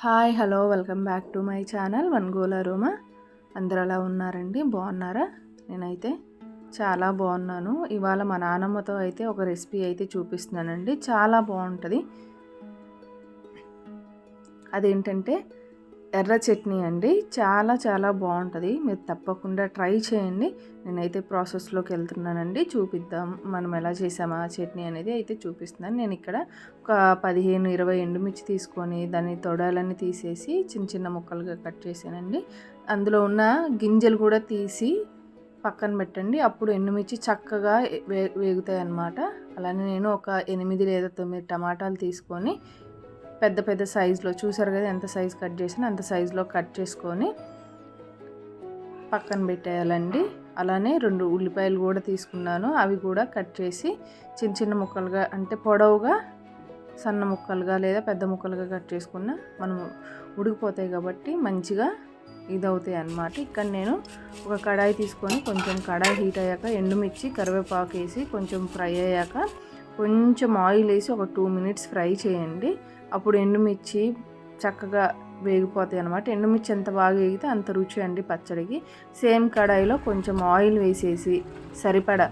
Hi hello welcome back to my channel one గోలా రూమా. అందరు ఎలా ఉన్నారండి? బాగున్నారా? నేనైతే చాలా బాగున్నాను. ఇవాళ మా నానమ్మతో అయితే ఒక రెసిపీ అయితే చూపిస్తున్నానండి. చాలా బాగుంటుంది. అదేంటంటే ఎర్ర చట్నీ అండి. చాలా చాలా బాగుంటుంది. మీరు తప్పకుండా ట్రై చేయండి. నేనైతే ప్రాసెస్లోకి వెళ్తున్నానండి. చూపిద్దాం మనం ఎలా చేసామా చట్నీ అనేది అయితే చూపిస్తున్నాను. నేను ఇక్కడ ఒక పదిహేను ఇరవై ఎండుమిర్చి తీసుకొని దాన్ని తొడాలన్నీ తీసేసి చిన్న చిన్న ముక్కలుగా కట్ చేశానండి. అందులో ఉన్న గింజలు కూడా తీసి పక్కన పెట్టండి. అప్పుడు ఎండుమిర్చి చక్కగా వే వేగుతాయి అన్నమాట అలానే నేను ఒక ఎనిమిది లేదా తొమ్మిది టమాటాలు తీసుకొని పెద్ద పెద్ద సైజులో చూసారు కదా ఎంత సైజ్ కట్ చేసినా అంత సైజులో కట్ చేసుకొని పక్కన పెట్టేయాలండి. అలానే రెండు ఉల్లిపాయలు కూడా తీసుకున్నాను. అవి కూడా కట్ చేసి చిన్న చిన్న ముక్కలుగా అంటే పొడవుగా సన్న ముక్కలుగా లేదా పెద్ద ముక్కలుగా కట్ చేసుకున్న మనం ఉడికిపోతాయి కాబట్టి మంచిగా ఇది అవుతాయి అన్నమాట. ఇక్కడ నేను ఒక కడాయి తీసుకొని కొంచెం కడాయి హీట్ అయ్యాక ఎండుమిర్చి కరివేపాకు వేసి కొంచెం ఫ్రై అయ్యాక కొంచెం ఆయిల్ వేసి ఒక టూ మినిట్స్ ఫ్రై చేయండి. అప్పుడు ఎండుమిర్చి చక్కగా వేగిపోతాయి అనమాట ఎండుమిర్చి ఎంత బాగా వేగితే అంత రుచి అండి పచ్చడికి. సేమ్ కడాయిలో కొంచెం ఆయిల్ వేసేసి సరిపడ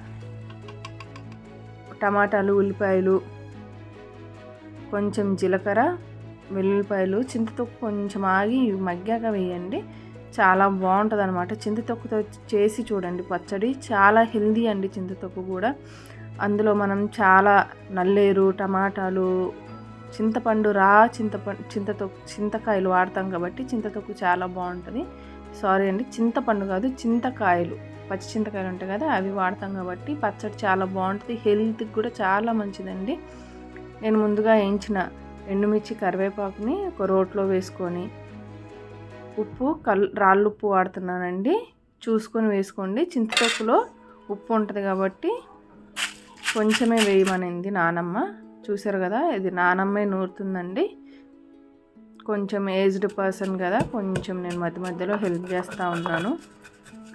టమాటాలు ఉల్లిపాయలు కొంచెం జీలకర్ర వెల్లుల్లిపాయలు చింతతొక్కు కొంచెం ఆగి మగ్గాక వేయండి. చాలా బాగుంటుంది అనమాట చింతతొక్కుతో చేసి చూడండి పచ్చడి. చాలా హెల్దీ అండి చింతతొక్కు కూడా. అందులో మనం చాలా నల్లేరు టమాటాలు చింతపండు రా చింతపండు చింతతో చింతకాయలు వాడతాం కాబట్టి చింతతొక్కు చాలా బాగుంటుంది. సారీ అండి చింతపండు కాదు చింతకాయలు. పచ్చి చింతకాయలు ఉంటాయి కదా అవి వాడతాం కాబట్టి పచ్చడి చాలా బాగుంటుంది హెల్త్కి కూడా చాలా మంచిదండి. నేను ముందుగా వేయించిన ఎండుమిర్చి కరివేపాకుని ఒక రోట్లో వేసుకొని ఉప్పు కల్ రాళ్ళు ఉప్పు వాడుతున్నానండి. చూసుకొని వేసుకోండి. చింతతొక్కులో ఉప్పు ఉంటుంది కాబట్టి కొంచెమే వేయమనింది నానమ్మ. చూసారు కదా ఇది నానమ్మే నూరుతుందండి. కొంచెం ఏజ్డ్ పర్సన్ కదా కొంచెం నేను మధ్య మధ్యలో హెల్ప్ చేస్తూ ఉన్నాను.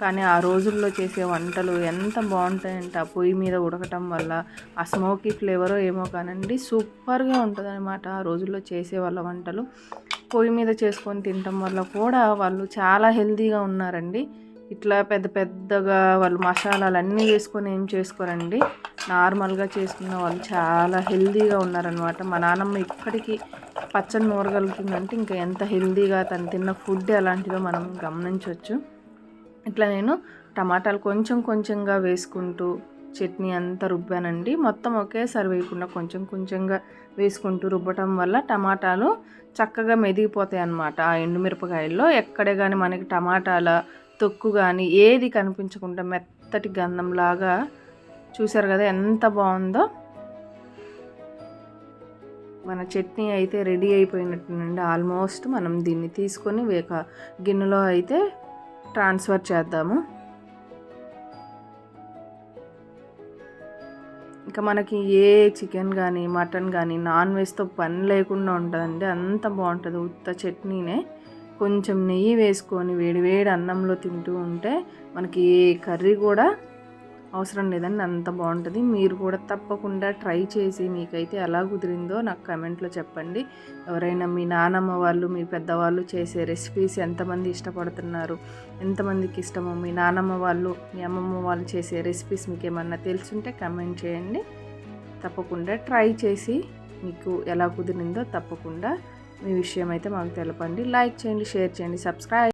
కానీ ఆ రోజుల్లో చేసే వంటలు ఎంత బాగుంటాయంటే ఆ పొయ్యి మీద ఉడకటం వల్ల ఆ స్మోకీ ఫ్లేవరో ఏమో కానండి సూపర్గా ఉంటుంది అనమాట ఆ రోజుల్లో చేసే వాళ్ళ వంటలు. పొయ్యి మీద చేసుకొని తినటం వల్ల కూడా వాళ్ళు చాలా హెల్తీగా ఉన్నారండి. ఇట్లా పెద్ద పెద్దగా వాళ్ళు మసాలాలు అన్నీ వేసుకొని ఏం చేసుకోరండి? నార్మల్గా చేసుకున్న వాళ్ళు చాలా హెల్దీగా ఉన్నారనమాట మా నాన్నమ్మ ఇప్పటికీ పచ్చడి నూరగలుగుతుందంటే ఇంకా ఎంత హెల్దీగా తను తిన్న ఫుడ్ ఎలాంటిదో మనం గమనించవచ్చు ఇట్లా నేను టమాటాలు కొంచెం కొంచెంగా వేసుకుంటూ చట్నీ అంతా రుబ్బానండి. మొత్తం ఒకేసారి వేయకుండా కొంచెం కొంచెంగా వేసుకుంటూ రుబ్బటం వల్ల టమాటాలు చక్కగా మెదిగిపోతాయి అన్నమాట ఆ ఎండుమిరపకాయల్లో ఎక్కడే కానీ మనకి టమాటాల తొక్కు కానీ ఏది కనిపించకుండా మెత్తటి గంధంలాగా చూసారు కదా ఎంత బాగుందో. మన చట్నీ అయితే రెడీ అయిపోయినట్టునండి ఆల్మోస్ట్ మనం దీన్ని తీసుకొని వేక గిన్నెలో అయితే ట్రాన్స్ఫర్ చేద్దాము. ఇంకా మనకి ఏ చికెన్ కానీ మటన్ కానీ నాన్ వెజ్తో పని లేకుండా ఉంటుందండి. అంత బాగుంటుంది ఉత్త చట్నీనే. కొంచెం నెయ్యి వేసుకొని వేడివేడి అన్నంలో తింటూ ఉంటే మనకి ఏ కర్రీ కూడా అవసరం లేదండి అంత బాగుంటుంది. మీరు కూడా తప్పకుండా ట్రై చేసి మీకైతే ఎలా కుదిరిందో నాకు కమెంట్లో చెప్పండి. ఎవరైనా మీ నానమ్మ వాళ్ళు మీ పెద్దవాళ్ళు చేసే రెసిపీస్ ఎంతమంది ఇష్టపడుతున్నారు ఎంతమందికి ఇష్టమో మీ నానమ్మ వాళ్ళు మీ అమ్మమ్మ వాళ్ళు చేసే రెసిపీస్ మీకు ఏమన్నా తెలుసుంటే కమెంట్ చేయండి. తప్పకుండా ట్రై చేసి మీకు ఎలా కుదిరిందో తప్పకుండా మీ విషయం అయితే మాకు తెలపండి. లైక్ చేయండి షేర్ చేయండి సబ్స్క్రైబ్